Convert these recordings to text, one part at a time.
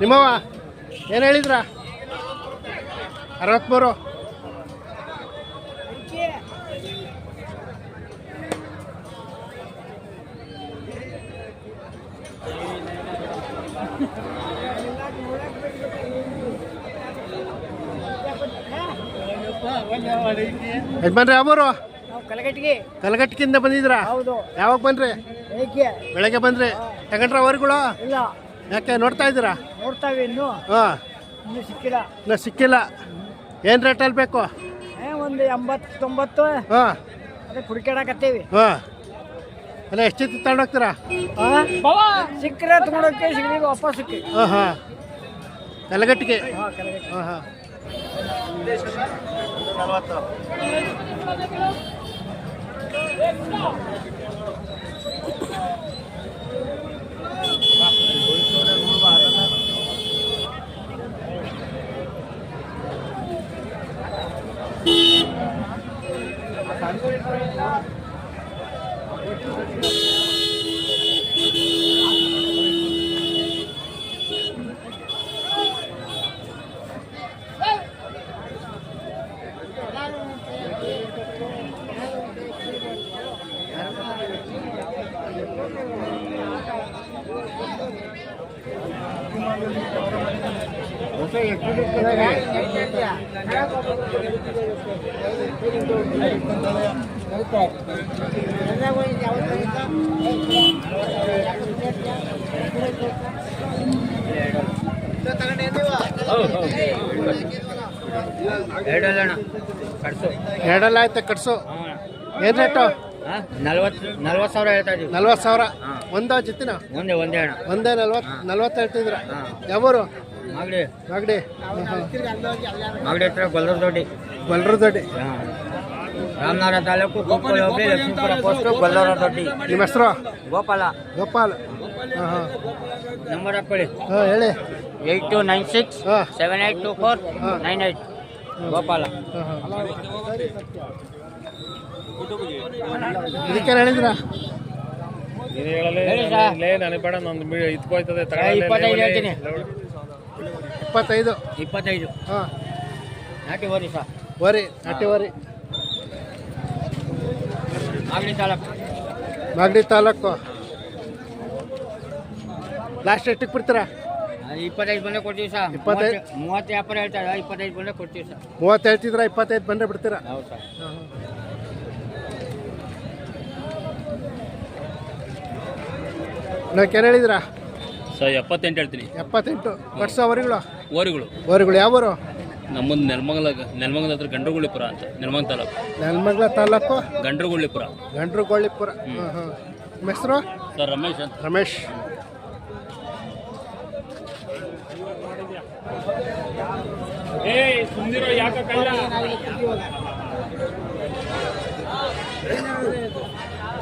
ನಿಮ್ಮವ ಏನು ಹೇಳಿದ್ರ? ಅರವತ್ತ್ಮೂರು ಯಜಮಾನ್ರಿ ನಾವು ಕಲಗಟ್ಟಿಗೆ ಬಂದಿದ್ರ ಬಂದಿದ್ದೀರಾ? ಹೌದು. ಯಾವಾಗ ಬಂದ್ರೆ? ಏಕೆ ಬೆಳಗ್ಗೆ ಬಂದ್ರಿ. ತಗೊಂಡ್ರ ಅವರುಗಳು ಇಲ್ಲ. ಯಾಕೆ ನೋಡ್ತಾ ಇದ್ದೀರಾ? ನೋಡ್ತಾವೆ ಇನ್ನು. ಹಾಂ. ಇನ್ನು ಸಿಕ್ಕಿಲ್ಲ. ಏನ್ ಸಿಕ್ಕಿಲ್ಲ. ಏನು ರೇಟಲ್ಲಿ ಬೇಕು? ಏ, ಒಂದು ಎಂಬತ್ತು ತೊಂಬತ್ತು ಹಾಂ. ಅದೇ ಕುಡಿಕೇಡಾಕತ್ತೇವಿ ಹಾಂ. ಅಲ್ಲ ಎಷ್ಟು ಜೊತೆ ತಗೊಂಡೋಗ್ತೀರಾ ಸಿಕ್ಕರೆ ತಗೊಂಡೋಗ್ತೀವಿ ಸಿಗ್ರಿ ವಾಪಸ್ ಸಿಕ್ಕಿ ಹಾಂ ಹಾಂ. ಕಲಗಟ್ಟಿಗೆ ಹಾಂ ಕಲಗಟ್ಟಿ ಹಾಂ ಹಾಂ. Let's go! ಎರಡಲ್ಲ ಆಯ್ತು ಕಟ್ಸು. ಏನು ರೇಟು? ನಲ್ವತ್ತು ನಲ್ವತ್ತು ಸಾವಿರ ಹೇಳ್ತಾ ಇದೀವಿ. ನಲ್ವತ್ತು ಸಾವಿರ. ಒಂದಾ ಜೊತೆನ ಒಂದೇ ಒಂದೇ ಅಣ್ಣ. ಒಂದೇ ನಲ್ವತ್ತು ನಲ್ವತ್ತು ಹೇಳ್ತಿದ್ರ. ಯಾವೂರು? ಮಾಗಡಿ. ಹತ್ರ ಗೊಲ್ಲರ ದೊಡ್ಡಿ ಬಲ್ರು ದೊಡ್ಡಿ ರಾಮನಗರ ತಾಲೂಕು ಗೋಪಾಲ ಹೋಗಿ ಲಕ್ಷ್ಮೀಪುರ ಪೋಸ್ಟು ಗೊಲ್ಲರ ದೊಡ್ಡಿ ನಿಮ್ಮ ಹೆಸರು? ಗೋಪಾಲ. ಗೋಪಾಲ್. ಹಾಂ ಹಾಂ. ನಂಬರ್ ಹಾಕೊಳ್ಳಿ. ಹಾಂ ಹೇಳಿ. Eight two nine six seven eight two four. Nine eight Gopala. ಇದಕ್ಕೇನು ಹೇಳಿದ್ರ? ಹೇಳಿ ಸರ್. ಇಪ್ಪತ್ತೈದು ಹೇಳ್ತೀನಿ. ಇಪ್ಪತ್ತೈದು. ಇಪ್ಪತ್ತೈದು. ಹಾಂ. ನಾಟಿ ವರಿ ಸರ್ ವರಿ ನಾಟಿ ವರಿ ಮಾಗಡಿ ತಾಲೂಕು. ಮಾಗಡಿ ತಾಲೂಕು. ಲಾಸ್ಟ್ ಎಷ್ಟಕ್ಕೆ ಬಿಡ್ತೀರಾ? ಇಪ್ಪತ್ತೈದು ಬಂದ್ರೆ ಕೊಡ್ತೀವಿ ಸರ್ ಇಪ್ಪತ್ತೈದು? ಮೂವತ್ತು- ವ್ಯಾಪಾರ ಹೇಳ್ತಾರೆ. ಇಪ್ಪತ್ತೈದು ಬಂದ್ರೆ ಕೊಡ್ತೀವಿ ಸರ್ ಮೂವತ್ತು ಹೇಳ್ತಿದ್ರ ಇಪ್ಪತ್ತೈದು ಬಂದರೆ ಬಿಡ್ತೀರಾ? ಹೌದು ಸರ್ ಏನು ಹೇಳಿದ್ರಾ? ಸರ್ ಎಪ್ಪತ್ತೆಂಟು ಹೇಳ್ತೀನಿ. ಎಪ್ಪತ್ತೆಂಟು. ವರ್ಷ ವರಿಗಳು ಓರಿಗಳು. ವರಿಗಳು ಯಾವೂರು? ನಮ್ಮದು ನೆಲಮಂಗಲ ನೆಲಮಂಗಲ ಹತ್ರ ಗಂಡ್ರಗುಳ್ಳಿಪುರ ಅಂತ ನೆಲಮಂಗಲ ತಾಲೂಕು. ನೆಲಮಂಗಲ ತಾಲೂಕು? ಗಂಡ್ರಗುಳ್ಳಿಪುರ. ಗಂಡ್ರಗುಳ್ಳಿಪುರ. ನಿಮ್ಮ ಹೆಸರು? ಸರ್ ರಮೇಶ್ ಅಂತ. ರಮೇಶ್.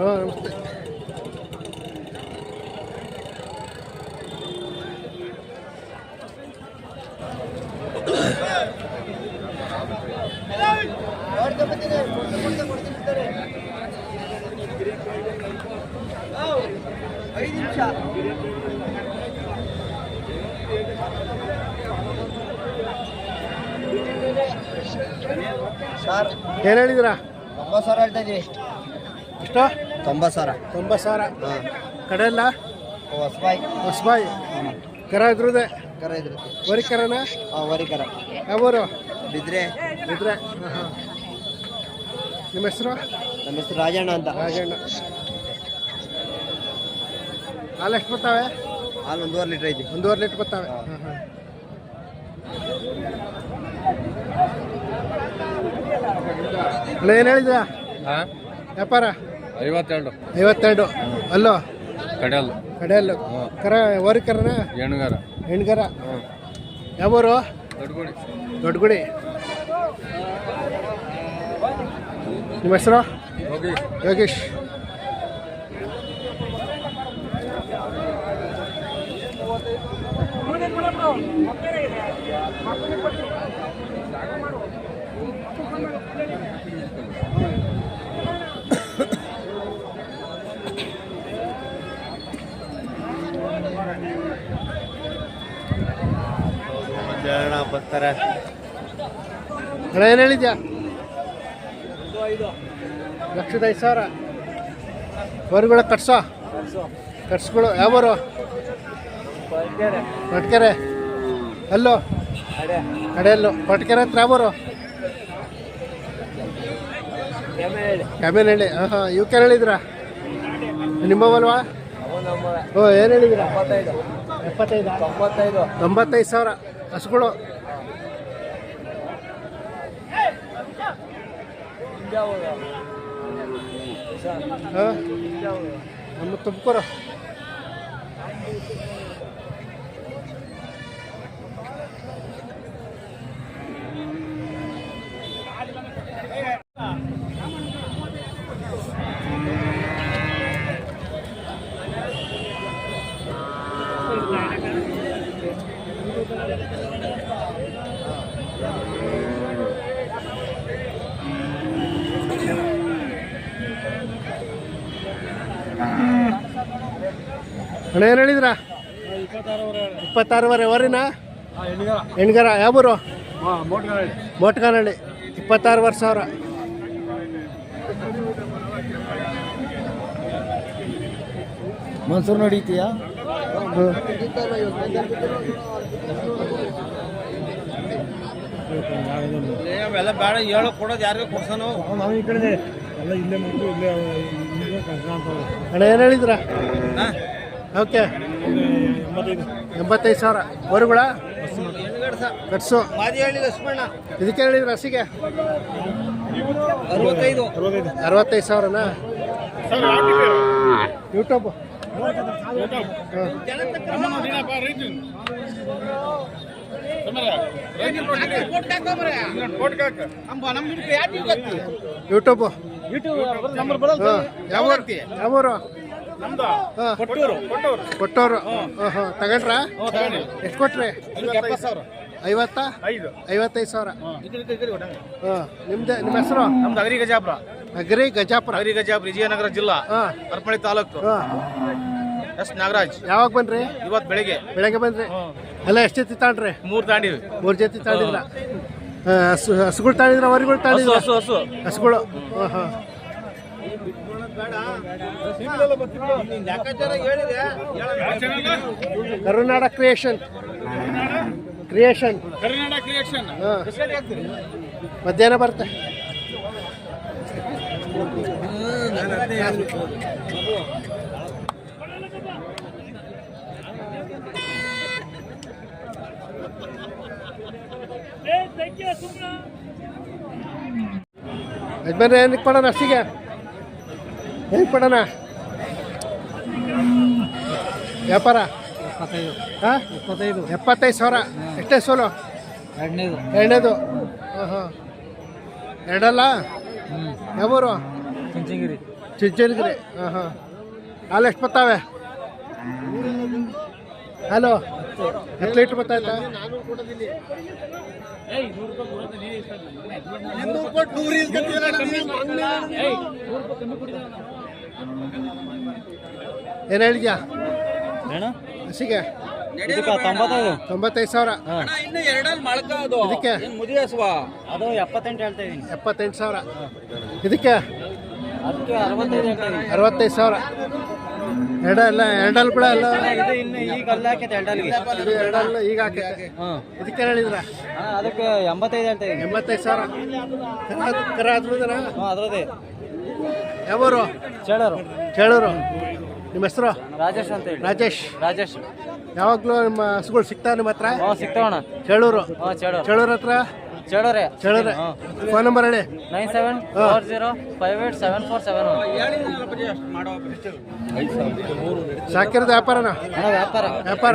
ಹಾಂ ನಮಸ್ತೆ ಸರ್ ಏನು ಹೇಳಿದ್ರಾ ತೊಂಬತ್ತು ಸಾವಿರ ಹೇಳ್ತಾ ಇದೀವಿ ಎಷ್ಟು ತೊಂಬತ್ತು ಸಾವಿರ. ತೊಂಬತ್ತು ಸಾವಿರ. ಹಾಂ. ಕಡೆಲ್ಲ ಹೊಸಬಾಯಿ. ಹೊಸಬಾಯಿ. ಕರ ಇದ್ರದೆ ಕರ ಇದ್ರಿ ವರಿ ಕರನ? ಹಾಂ ವರಿ ಕರ. ಯಾವೂರು ಬಿದ್ರೆ. ಇದ್ರೆ ಹಾಂ ಹಾಂ. ನಿಮ್ಮ ಹೆಸರು? ನಮ್ಮ ಹೆಸರು ರಾಜಣ್ಣ ಅಂತ. ರಾಜಣ್ಣ. ಹಾಲು ಎಷ್ಟು ಬರ್ತಾವೆ? ಹಾಲು ಒಂದೂವರೆ ಲೀಟ್ರ್ ಐತಿ. ಒಂದೂವರೆ ಲೀಟ್ರ್ ಬರ್ತಾವೆ. ಹಾಂ. ಹಾಂ ಅಲ್ಲ ಏನು ಹೇಳಿದ್ಯಾ ವ್ಯಾಪಾರ? ಐವತ್ತೆರಡು. ಐವತ್ತೆರಡು. ಅಲ್ಲೋ? ಕಡೆಯಲ್ಲು. ಕಡೆಯಲ್ಲು. ಕರ ಓರಿ ಕರನ? ಹೆಣ್ಗಾರ. ಹೆಣ್ಗಾರ. ಯಾವೂರು? ದೊಡ್ಡಗುಡಿ ದೊಡ್ಡಗುಡಿ ನಿಮ್ಮ ಹೆಸರು? ಯೋಗೀಶ್. ಯೋಗೇಶ್. ಬರ್ತಾರೆ. ಏನ್ ಹೇಳಿದ್ಯಾ? ಲಕ್ಷದ ಐದು ಸಾವಿರ. ಹೊರಗಳ ಕಟ್ಸೋ? ಕಟ್ಸ್ಗಳು ಯಾವರು ಕೊಟ್ಕೆರೆ ಅಲ್ಲೋ? ಕಡೆಯಲ್ಲೋ? ಕೊಟ್ಕೆರೆ ಹತ್ರ ಯಾವರು ಕ್ಯಾಮೇನಹಳ್ಳಿ ಹಾಂ ಹಾಂ ಇವಕ್ಕೆ ಹೇಳಿದ್ರಾ? ನಿಮ್ಮವಲ್ವಾ ಓ ಏನು ಹೇಳಿದಿರಾ? ಎಪ್ಪತ್ತೈದು. ತೊಂಬತ್ತೈದು. ಸಾವಿರ. ಹಸುಗಳು jauh ya. Hah? Jauh ya. Kamu tempur ah. Thank you. ಹಣ ಏನು ಹೇಳಿದ್ರ? ಇಪ್ಪತ್ತಾರೂವರೆ ಅವರಿನ ಹೆಣ್ಗರ ಯಾವೂರು? ಮೋಟ್ಗಾನಹಳ್ಳಿ ಇಪ್ಪತ್ತಾರು ವರ್ಷ ಸಾವಿರ. ಮೈಸೂರು ನಡೀತೀಯಾ ಅಣ್ಣ ಅವೆಲ್ಲ ಬೇಡ ಹೇಳೋ ಕೊಡೋದು ಯಾರಿಗೂ ಇಲ್ಲ ಅಣ್ಣ ಏನು ಹೇಳಿದ್ರಾ? ಓಕೆ. ಎಂಬತ್ತೈದು ಸಾವಿರ. ವರುಗಳ ಕಟ್ಸು. ಮಾದಿ ಹೇಳಿ ಲಕ್ಷ್ಮಣ ಇದಕ್ಕೆ ಹೇಳಿದ್ರು ಹಸಿಗೆ ಅರವತ್ತೈದು. ಅರವತ್ತೈದು ಸಾವಿರನಾ? ಯೂಟ್ಯೂಬ್. ಯೂಟ್ಯೂಬ್. ಯಾವೂರು? ಯಾವೂರು? ಕೊಟ್ಟೋರು. ಹಾಂ ತಗೊಂಡ್ರಾ? ಎಷ್ಟು ಕೊಟ್ರಿ? ಐವತ್ತಾ ಐವತ್ತೈದು ಸಾವಿರ. ಹಾಂ. ನಿಮ್ದೆ ನಿಮ್ಮ ಹೆಸರು? ನಮ್ದು ಅಗರಿ ಗಜಾಪುರ. ಅಗ್ರಿ ಗಜಾಪುರ. ಅಗರಿ ಗಜಾಪುರ ವಿಜಯನಗರ ಜಿಲ್ಲಾ ಹಾಂ. ಹರಪಳ್ಳಿ ತಾಲೂಕು. ಎಸ್ ನಾಗರಾಜ್. ಯಾವಾಗ ಬನ್ರಿ ಇವತ್ತು ಬೆಳಿಗ್ಗೆ. ಬೆಳಗ್ಗೆ ಬಂದ್ರಿ? ಎಲ್ಲ ಎಷ್ಟು ಜೊತೆ ತಾಂಡ್ರಿ? ಮೂರು ತಾಂಡಿವಿ. ಮೂರು ಜೊತೆ ತಾಂಡಿಲ್ಲ ಹಸು ಹಸುಗಳು ತಾಂಡಿದ್ರ ಅವರಿಗಳು ಹಸು ಹಸು. ಹಸುಗಳು. ಹಾಂ ಹಾಂ. ಕರುನಾಡ ಕ್ರಿಯೇಷನ್ ಕ್ರಿಯೇಷನ್ ಹಾಂ. ಮಧ್ಯಾಹ್ನ ಬರುತ್ತೆ ಯಜಮಾನ್ರೆ ಏನಕ್ಕೆ ಕೊಡೋಣ ಅಷ್ಟಿಗೆ? ಏನಕ್ಕೆ ಕೊಡೋಣ ವ್ಯಾಪಾರ? ಇಪ್ಪತ್ತೈದು ಹಾಂ? ಇಪ್ಪತ್ತೈದು ಎಪ್ಪತ್ತೈದು ಸಾವಿರ. ಎಷ್ಟೇ ಸೋಲು? ಎರಡನೇದು. ಎರಡನೇದು. ಹಾಂ ಹಾಂ ಎರಡಲ್ಲ? ಹ್ಞೂ ಯಾವೂರು? ಚುಂಚನಗಿರಿ. ಚಿಂಚಿಂಗಿರಿ ಹಾಂ ಹಾಂ ಹಾಲು ಎಷ್ಟು ಬರ್ತಾವೆ ಹಲೋ. ಹತ್ತು ಲೀಟ್ರ್ ಬರ್ತಾಯ್ತಾ ಏನು ಹೇಳಿದ್ಯಾ? ಏನ? ಹಸಿಗೆ. ಇದಕ್ಕೆ ತೊಂಬತ್ತೈದು. ತೊಂಬತ್ತೈದು ಸಾವಿರ. ಇನ್ನು ಎರಡಲ್ಲಿ ಮಳಕ ಅದು. ಇದಕ್ಕೆ? ಮುದಿ ಹಸುವ ಅದು ಎಪ್ಪತ್ತೆಂಟು ಹೇಳ್ತಾ ಇದ್ದೀನಿ ಎಪ್ಪತ್ತೆಂಟು ಸಾವಿರ. ಇದಕ್ಕೆ? ಅದಕ್ಕೆ ಅರವತ್ತೈದು ಹೇಳ್ತಾ ಇದ್ದೀನಿ ಅರವತ್ತೈದು ಸಾವಿರ. ಎರಡಲ್ಲ ಎರಡಲ್ಲಿ ಕೂಡ ಎಲ್ಲ ಇದು ಇನ್ನು ಈಗ ಅಲ್ಲಿ ಹಾಕೈತೆ ಇದು ಎರಡಲ್ಲ ಈಗ ಹಾಕೈತೆ. ಹಾಂ. ಇದಕ್ಕೆ ಹೇಳಿದ್ರ? ಅದಕ್ಕೆ ಎಂಬತ್ತೈದು ಹೇಳ್ತಾ ಇದ್ದೀನಿ ಎಂಬತ್ತೈದು ಸಾವಿರ. ಕರ ಕರ ಆದ್ಮೇಲೆ ಹಾಂ ಅದರದೇ ಯಾವರು? ಚೇಳರು ಕೇಳೋರು ನಿಮ್ಮ ಹೆಸರು? ರಾಜೇಶ್ ಅಂತ ಹೇಳಿ. ರಾಜೇಶ್. ರಾಜೇಶ್. ಯಾವಾಗಲೂ ನಿಮ್ಮ ಹಸುಗಳು ಸಿಗ್ತಾವೆ ನಿಮ್ಮ ಹತ್ರ? ಹಾಂ ಸಿಗ್ತಾವಣ್ಣ. ಚೇಳೂರು ಹಾಂ ಚೇಳರು ಚೇಳೂರ್ ಹತ್ರ? ಚೇಳೋರೆ. ಚಳರೆ. ಫೋನ್ ನಂಬರ್ ಹೇಳಿ. Nine seven. Four zero five eight seven four seven ಸಾಕಿರೋದು ವ್ಯಾಪಾರನ? ವ್ಯಾಪಾರ. ವ್ಯಾಪಾರ.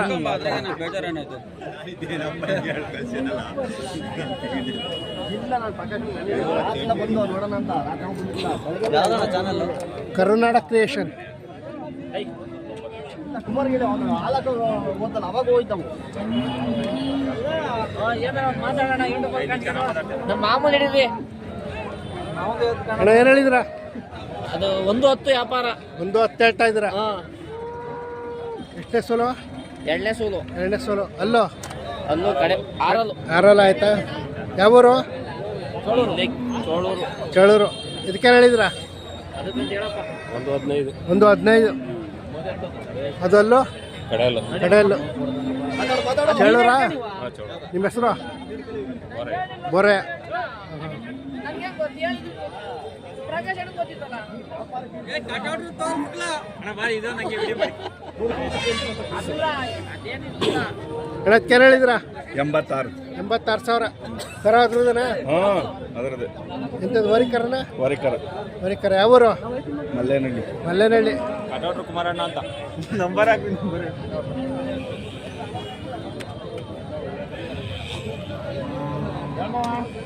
ವ್ಯಾಪಾರ ಯಾವ್ದಣ್ಣ ಚಾನಲ್ ಅವಾಗ ಹೋಯ್ತವು. ನಮ್ಮ ಮಾಮೂಲಿ ಹಿಡಿದ್ರಿ ಅಣ್ಣ ಏನು ಹೇಳಿದ್ರ ಅದು ಒಂದು ಹತ್ತು ವ್ಯಾಪಾರ. ಒಂದು ಹತ್ತು ಹೇಳ್ತಾ ಇದ್ದೀರಾ? ಹಾಂ. ಎಷ್ಟೇ ಸೋಲು? ಎರಡನೇ ಸೂಲು. ಎರಡನೇ ಸೋಲು. ಅಲ್ಲೋ? ಅಲ್ಲೂ ಕಡೆ ಆರಲ್ಲು. ಆರಲ್ಲ ಆಯ್ತಾ? ಯಾವೂರು ಚೋಳೂರು. ಲೇಕ್ ಚೋಳೂರು. ಚಳೂರು. ಇದಕ್ಕೆ ಹೇಳಿದ್ರ ಅದಕ್ಕೆ ಹೇಳಪ್ಪ. ಒಂದು ಹದಿನೈದು. ಒಂದು ಹದಿನೈದು. ಅದಲ್ಲೂ? ಕಡೆಯಲ್ಲ ಕಡೆಯಲ್ಲು ಚಳೂರ ನಿಮ್ಮ ಹೆಸರು? ಬೋರೆ. ಹೇಳಕ್ಕೆ ಹೇಳಿದ್ರ ಎಂಬತ್ತಾರು. ಎಂಬತ್ತಾರು ಸಾವಿರ. ಕರ ಅದ್ರದನ? ಹಾಂ ಅದರದ್ದು. ಎಂಥದ್ದು ವರಿ ಕರನ ವರಿಕರ ವರಿ ಕರ ಯಾವೂರು? ಮಲ್ಲೇನಹಳ್ಳಿ ಮಲ್ಲೇನಹಳ್ಳಿ ಕುಮಾರಣ್ಣ ಅಂತ. ನಂಬರ್ ಹಾಕಿ ನಂಬರ್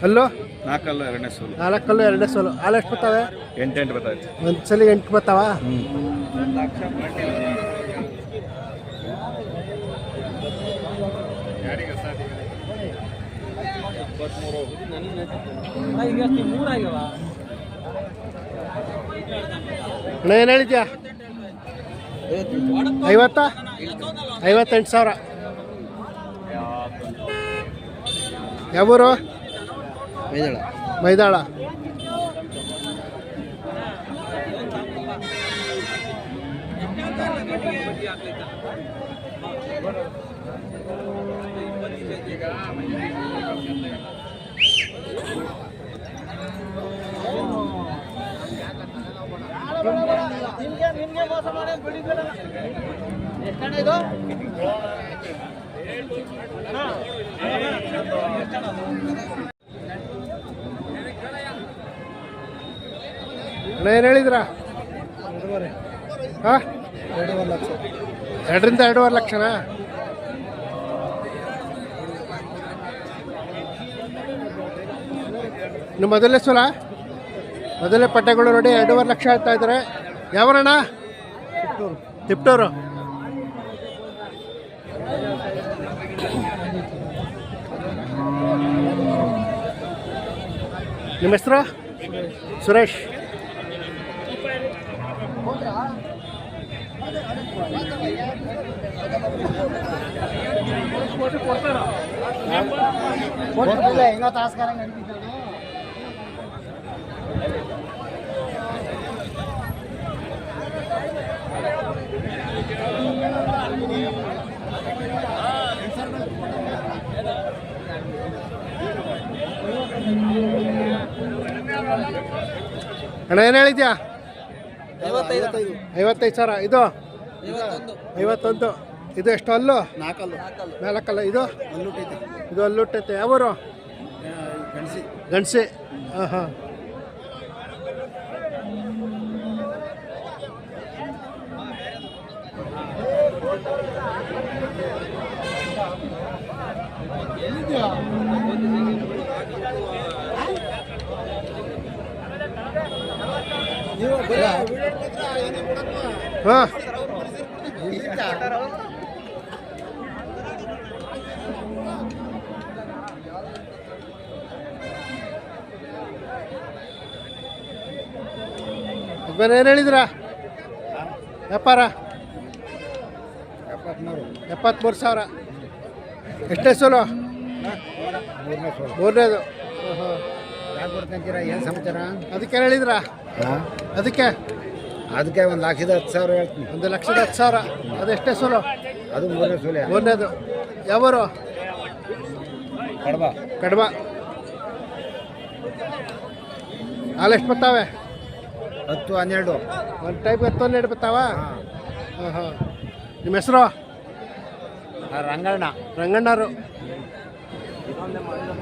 ಅಲ್ಲೋ? ನಾಲ್ಕಲ್ಲ ಎರಡನೇ ಸೋಲು. ನಾಲ್ಕಲ್ಲು ಎರಡನೇ ಸೋಲು. ಹಾಲು ಎಷ್ಟು ಬರ್ತಾವೆ? ಎಂಟು ಬತ್ತಾಯ್ತು ಒಂದು ಸಲ ಎಂಟು ಬರ್ತಾವ? ಅಣ್ಣ ಏನು ಹೇಳಿದ್ಯಾ? ಐವತ್ತ? ಐವತ್ತೆಂಟು ಸಾವಿರ. ಯಾವೂರು? ಮೈದಾಳ. ಅಣ್ಣ ಏನು ಹೇಳಿದ್ರ? ಹಾಂ? ಎರಡರಿಂದ ಎರಡೂವರೆ ಲಕ್ಷನಾ? ನಿಮ್ಮ ಮೊದಲನೇ ಸಲ? ಮೊದಲೇ ಪಟ್ಟೆಗಳು ನೋಡಿ, ಎರಡೂವರೆ ಲಕ್ಷ ಹೇಳ್ತಾ ಇದ್ದಾರೆ ಯಾವರಣ್ಣ ತಿಪ್ಟೂರು ನಿಮ್ಮ ಹೆಸರು ಸುರೇಶ್ ಅಣ್ಣ ಏನು ಹೇಳಿದ್ಯಾ? ಐವತ್ತೈದು. ಸಾವಿರ. ಇದು? ಐವತ್ತೊಂದು. ಇದು ಎಷ್ಟು ಅಲ್ಲು ನಾಲ್ಕಲ್ಲ. ಇದು? ಇದು ಅಲ್ಲುಟ್ಟೈತೆ. ಯಾವರು? ಗಣಸಿ. ಗಣಸಿ. ಹಾಂ ಹಾಂ ಬೇರೆ ಏನು ಹೇಳಿದ್ರ? ವ್ಯಾಪಾರ? ಎಪ್ಪತ್ತ್ಮೂರು ಸಾವಿರ. ಎಷ್ಟೇ ಸೋಲು? ಮೂರನೇದು. ಏನು ಸಮಾಚಾರ? ಅದಕ್ಕೆ ಹೇಳಿದ್ರ? ಅದಕ್ಕೆ? ಅದಕ್ಕೆ ಒಂದು ಲಕ್ಷದ ಹತ್ತು ಸಾವಿರ ಹೇಳ್ತೀನಿ. ಒಂದು ಲಕ್ಷದ ಹತ್ತು ಸಾವಿರ. ಅದೆಷ್ಟೇ ಸೋಲು? ಅದು ಮೂರನೇ ಸೋಲೆ. ಮೂರನೇದು. ಯಾವರು? ಕಡಬ. ಕಡಬ. ಎಷ್ಟು ಬರ್ತಾವೆ? ಹತ್ತು ಹನ್ನೆರಡು. ಒಂದು ಟೈಪ್ ಹತ್ತು ಹನ್ನೆರಡು ಬರ್ತಾವ? ಹಾಂ. ಹಾಂ ನಿಮ್ಮ ಹೆಸರು? ರಂಗಣ್ಣ. ರಂಗಣ್ಣರು. ¿Dónde moren los.